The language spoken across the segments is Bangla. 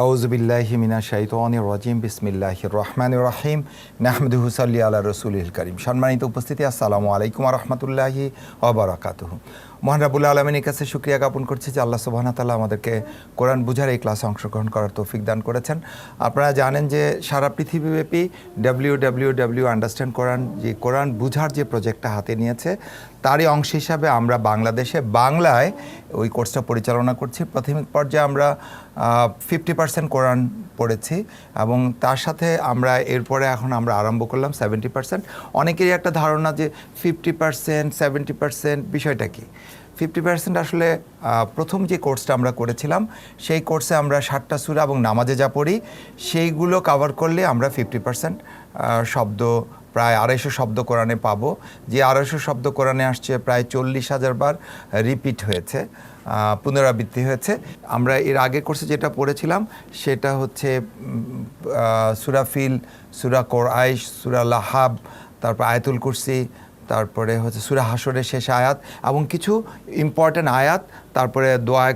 আউজবিল্লাহি মিনা রাজিম বিসমিল্লাহ রহমান রহিম নাহমদুহু সাল্লি আলা রসুলিল করিম সম্মানিত উপস্থিতি, আসসালামু আলাইকুম রহমতুল্লাহি ওবরাকাতুহ মহান রাবুল্লা আলমিনের কাছে শুক্রিয়া জ্ঞাপন করছি যে আল্লাহ সুবাহ তাল্লাহ আমাদেরকে কোরআন বুঝার এই ক্লাসে অংশগ্রহণ করার তৌফিক দান করেছেন। আপনারা জানেন যে সারা পৃথিবীব্যাপী W W W understand Quran যে কোরআন বুঝার যে প্রজেক্টটা হাতে নিয়েছে, তারই অংশ হিসাবে আমরা বাংলাদেশে, বাংলায় ওই কোর্সটা পরিচালনা করছি। প্রাথমিক পর্যায়ে আমরা ফিফটি পার্সেন্ট কোরআন পড়েছি এবং তার সাথে আমরা এরপরে এখন আমরা আরম্ভ করলাম সেভেন্টি পার্সেন্ট অনেকেরই একটা ধারণা যে ফিফটি পার্সেন্ট সেভেন্টি পার্সেন্ট বিষয়টা কি? ফিফটি পার্সেন্ট আসলে প্রথম যে কোর্সটা আমরা করেছিলাম, সেই কোর্সে আমরা ষাটটা সুরা এবং নামাজে যা পড়ি, সেইগুলো কাভার করলে আমরা ফিফটি পার্সেন্ট শব্দ প্রায় আড়াইশো শব্দ কোরআনে পাবো। যে আড়াইশো শব্দ কোরআনে আসছে প্রায় চল্লিশ হাজার বার রিপিট হয়েছে পুনরাবৃত্তি হয়েছে। আমরা এর আগে কোর্সে যেটা পড়েছিলাম সেটা হচ্ছে আহ, সুরা ফিল সুরা লাহাব তারপর আয়াতুল কুরসি তারপরে হচ্ছে সুরা হাসরের শেষ আয়াত এবং কিছু ইম্পর্ট্যান্ট আয়াত তারপরে দোয়া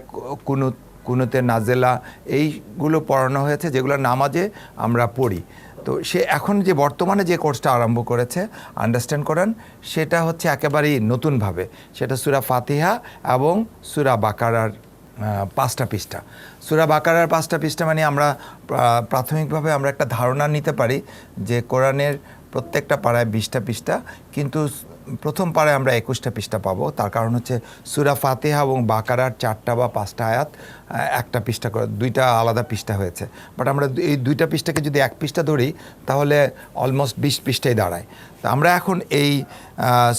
কুনুত কুনুতের নাজেলা এইগুলো পড়ানো হয়েছে যেগুলো নামাজে আমরা পড়ি। তো সে এখন যে বর্তমানে যে কোর্সটা আরম্ভ করেছে আন্ডারস্ট্যান্ড করেন, সেটা হচ্ছে একেবারেই নতুনভাবে। সেটা সুরা ফাতিহা এবং সুরা বাকারার পাঁচটা পৃষ্ঠা। সুরা বাকারার পাঁচটা পৃষ্ঠা মানে আমরা প্রাথমিকভাবে আমরা একটা ধারণা নিতে পারি যে কোরআনের প্রত্যেকটা পাড়ায় বিশটা পৃষ্ঠা, কিন্তু প্রথম পারে আমরা একুশটা পৃষ্ঠা পাবো। তার কারণ হচ্ছে সুরা ফাতেহা এবং বাকারার চারটা বা পাঁচটা আয়াত একটা পৃষ্ঠা করে দুইটা আলাদা পৃষ্ঠা হয়েছে। বাট আমরা এই দুইটা পৃষ্ঠাকে যদি এক পৃষ্ঠা ধরি, তাহলে অলমোস্ট বিশ পৃষ্ঠায় দাঁড়ায়। তা আমরা এখন এই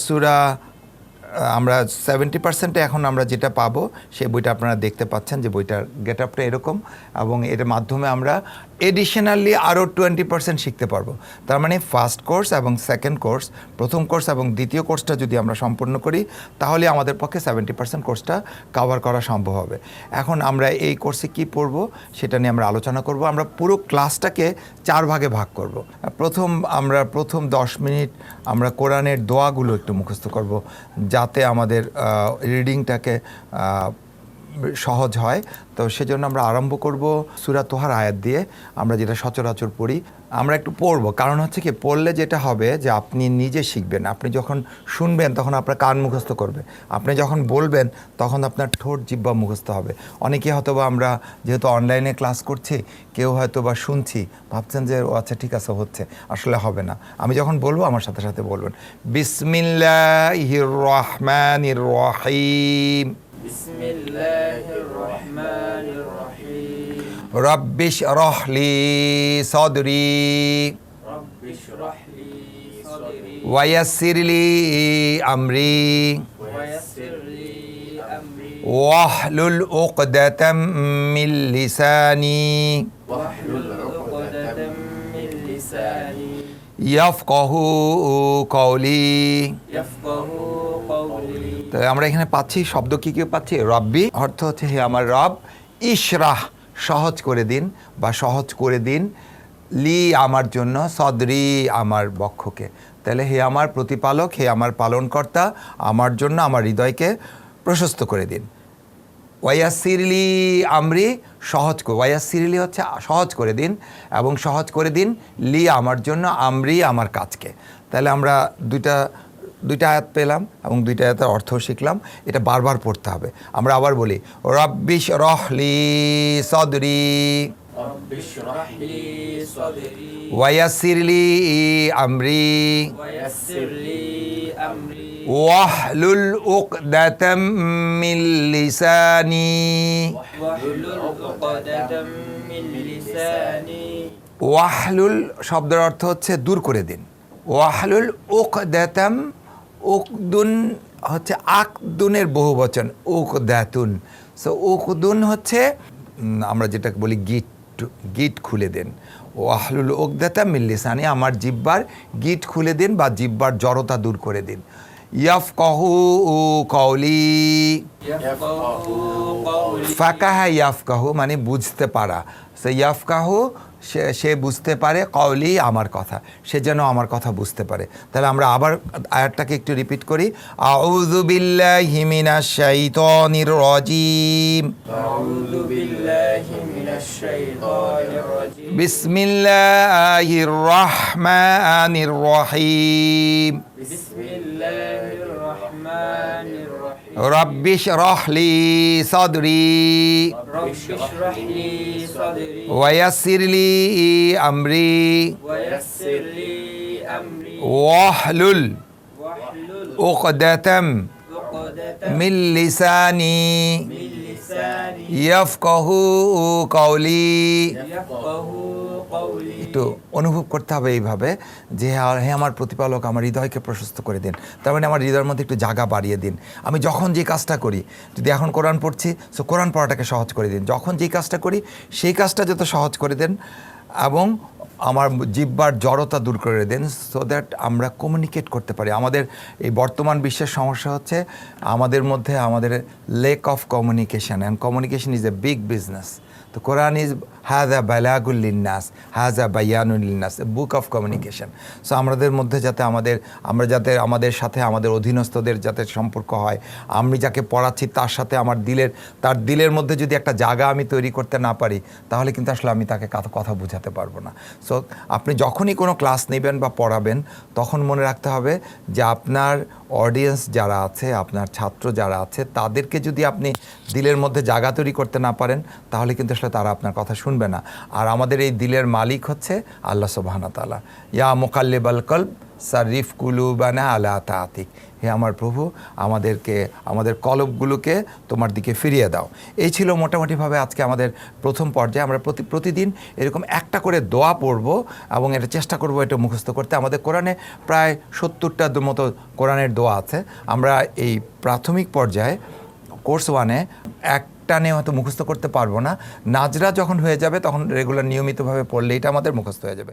সুরা আমরা সেভেন্টি পার্সেন্টে এখন আমরা যেটা পাবো সেই বইটা আপনারা দেখতে পাচ্ছেন যে বইটার গেট আপটা এরকম এবং এর মাধ্যমে আমরা এডিশনালি আরও টোয়েন্টি পার্সেন্ট শিখতে পারব। তার মানে ফার্স্ট কোর্স এবং সেকেন্ড কোর্স প্রথম কোর্স এবং দ্বিতীয় কোর্সটা যদি আমরা সম্পূর্ণ করি, তাহলে আমাদের পক্ষে সেভেন্টি পার্সেন্ট কোর্সটা কাভার করা সম্ভব হবে। এখন আমরা এই কোর্সে কি পড়ব, সেটা নিয়ে আমরা আলোচনা করব। আমরা পুরো ক্লাসটাকে চার ভাগে ভাগ করব। প্রথম আমরা প্রথম দশ মিনিট আমরা কোরআনের দোয়াগুলো একটু মুখস্থ করব যাতে আমাদের রিডিংটাকে সহজ হয়। তো সেজন্য আমরা আরম্ভ করব সুরা তোহার আয়াত দিয়ে। আমরা যেটা সচরাচর পড়ি আমরা একটু পড়ব। কারণ হচ্ছে কি, পড়লে যেটা হবে যে আপনি নিজে শিখবেন। আপনি যখন শুনবেন তখন আপনার কান মুখস্থ করবে। আপনি যখন বলবেন তখন আপনার ঠোঁট জিব্বা মুখস্থ হবে। অনেকে হয়তো বা আমরা যেহেতু অনলাইনে ক্লাস করছি, কেউ হয়তো বা শুনছি, ভাবছেন যে, ও আচ্ছা ঠিক আছে, হচ্ছে। আসলে হবে না। আমি যখন বলব, আমার সাথে সাথে বলবেন। বিসমিল্লাহ রহমান রহিম। বিসমিল্লাহ রহমান রব্বিশ রহলি সদরি رب اشرح لي صدري ওয়াসিরলি আমরি ويسر لي أمري ওয়াহলুল উকদাতাম মিন লিসানি واحلل عقدة من لساني ইয়াফকাহু কওলি يفقه قولي তো আমরা এখানে পাচ্ছি শব্দ কি কি পাচ্ছি রব্বি অর্থ হচ্ছে হে আমার রব ইশরাহ সহজ করে দিন বা সহজ করে দিন, লি আমার জন্য, সদরি আমার বক্ষকে। তাহলে হে আমার প্রতিপালক, হে আমার পালনকর্তা, আমার জন্য আমার হৃদয়কে প্রশস্ত করে দিন। ওয়াইয়াসিরলি আমরি, সহজ ওয়াইয়াসিরলি হচ্ছে সহজ করে দিন এবং সহজ করে দিন, লি আমার জন্য, আমরি আমার কাজকে। তাহলে আমরা দুইটা দুইটা আয়াত পেলাম এবং দুইটা আয়াতের অর্থ শিখলাম। এটা বারবার পড়তে হবে। আমরা আবার বলি রব্বিশ রহলি সদরি। ওয়াসিরলি আমরি। ওয়াহলুল উকদাতাম মিন ওয়াহলুল শব্দের অর্থ হচ্ছে দূর করে দিন। ওয়াহলুল উকদাতাম ওকদুন হচ্ছে আকদুনের বহু বচন ওক দ্যাতুন সো ওকদুন হচ্ছে আমরা যেটাকে বলি গিট গিট খুলে দেন। ও আহলুল দ্যাতা মিল্লিসানি আমার জিব্বার গিট খুলে দিন বা জিব্বার জড়তা দূর করে দিন। ইয়াফ কহু ও কৌলি ফাকাহা ইয়াফ কাহু মানে বুঝতে পারা। সে ইয়াফ কাহু সে সে বুঝতে পারে কওলি আমার কথা, সে যেন আমার কথা বুঝতে পারে। তাহলে আমরা আবার আয়াতটাকে একটু রিপিট করি। আউযু বিল্লাহি মিনাশ শাইতানির রাজিম। আউযু নির মিনাশ শাইতানির রাজিম বিসমিল্লাহির রহমানির রহিম। বিসমিল্লাহির رب اشرح لي صدري. ويسر لي أمري. ويسر لي أمري واحلل عقدة من لساني. من একটু অনুভব করতে হবে এইভাবে যে হে আমার প্রতিপালক আমার হৃদয়কে প্রশস্ত করে দিন। তার মানে আমার হৃদয়ের মধ্যে একটু জায়গা বাড়িয়ে দিন। আমি যখন যে কাজটা করি যদি এখন কোরআন পড়ছি সো কোরআন পড়াটাকে সহজ করে দিন। যখন যে কাজটা করি সেই কাজটা যত সহজ করে দেন এবং আমার জিব্বার জড়তা দূর করে দেন সো দ্যাট আমরা কমিউনিকেট করতে পারি। আমাদের এই বর্তমান বিশ্বের সমস্যা হচ্ছে আমাদের মধ্যে আমাদের lack of communication and communication is a big business তো কোরআন ইজ হ্যাজ আ বালাগুল্লিনাস হ্যাজ আ বায়ানুল্লিনাস বুক অফ কমিউনিকেশন সো আমাদের মধ্যে যাতে আমাদের, আমরা যাতে আমাদের সাথে আমাদের অধীনস্থদের যাতে সম্পর্ক হয়, আমি যাকে পড়াচ্ছি তার সাথে আমার দিলের, তার দিলের মধ্যে যদি একটা জায়গা আমি তৈরি করতে না পারি, তাহলে কিন্তু আসলে আমি তাকে কথা বোঝাতে পারব না। সো আপনি যখনই কোনো ক্লাস নেবেন বা পড়াবেন, তখন মনে রাখতে হবে যে আপনার অডিয়েন্স যারা আছে, আপনার ছাত্র যারা আছে, তাদেরকে যদি আপনি দিলের মধ্যে জায়গা তৈরি করতে না পারেন, তাহলে কিন্তু আসলে তারা আপনার কথা শুনবে না। আর আমাদের এই দিলের মালিক হচ্ছে আল্লাহ সোবাহানা তালা ইয়া মোকাল্লেবাল কলব সারিফ কুলুবানা আলা তাতিক। হে আমার প্রভু, আমাদেরকে, আমাদের কলবগুলোকে তোমার দিকে ফিরিয়ে দাও। এই ছিল মোটামুটিভাবে আজকে আমাদের প্রথম পর্যায়ে। আমরা প্রতি, প্রতিদিন এরকম একটা করে দোয়া পড়ব এবং এটা চেষ্টা করব এটা মুখস্থ করতে। আমাদের কোরআনে প্রায় সত্তরটা মতো কোরআনের দোয়া আছে। আমরা এই প্রাথমিক পর্যায়ে কোর্স ওয়ানে একটা নিয়ে হয়তো মুখস্থ করতে পারব না। নাজরা যখন হয়ে যাবে তখন রেগুলার নিয়মিতভাবে পড়লে এটা আমাদের মুখস্থ হয়ে যাবে।